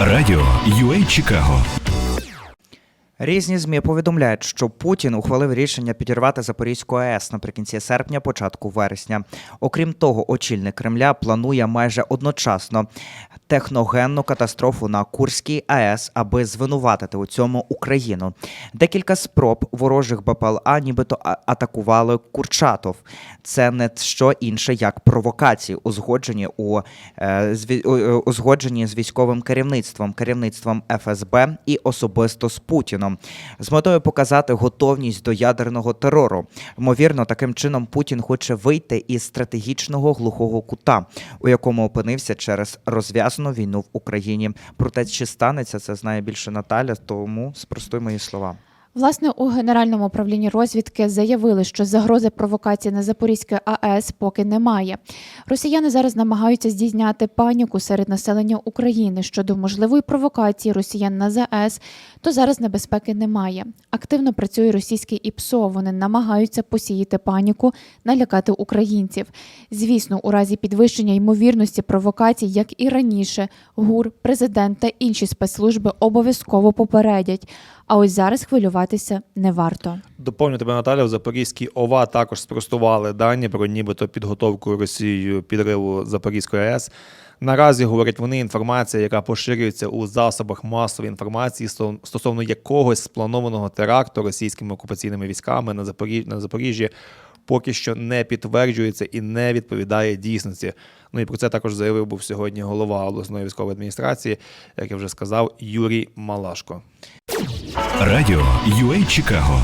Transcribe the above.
Радіо UA Чикаго Різні змі повідомляють, що Путін ухвалив рішення підірвати Запорізьку АЕС наприкінці серпня, початку вересня. Окрім того, очільник Кремля планує майже одночасно техногенну катастрофу на Курській АЕС, аби звинуватити у цьому Україну. Декілька спроб ворожих БПЛА нібито атакували Курчатов. Це не що інше як провокації, узгоджені у е, е, узгоджені з військовим керівництвом, керівництвом ФСБ і особисто з Путіном, з метою показати готовність до ядерного терору. Ймовірно, таким чином Путін хоче вийти із стратегічного глухого кута, у якому опинився через розв'язану війну в Україні. Про те, чи станеться це знає більше Наталя, тому спростуй мої слова. Власне, у Генеральному управлінні розвідки заявили, що загрози провокації на Запорізькій АЕС поки немає. Росіяни зараз намагаються здійняти паніку серед населення України щодо можливої провокації росіян на ЗАЕС, то зараз небезпеки немає. Активно працює російський ІПСО. Вони намагаються посіяти паніку, налякати українців. Звісно, у разі підвищення ймовірності провокацій, як і раніше, ГУР, президент та інші спецслужби обов'язково попередять. А ось зараз хвилюватися не варто. Доповню тебе, Наталя, в Запорізькій ОВА також спростували дані про нібито підготовку Росією підриву Запорізької АЕС. Наразі говорять вони інформація, яка поширюється у засобах масової інформації стосовно якогось спланованого теракту російськими окупаційними військами на Запоріжжі, на Запоріжжі. Поки що не підтверджується і не відповідає дійсності. Ну і про це також заявив був сьогодні голова обласної військової адміністрації, як я вже сказав, Юрій Малашко. Радіо UA Чикаго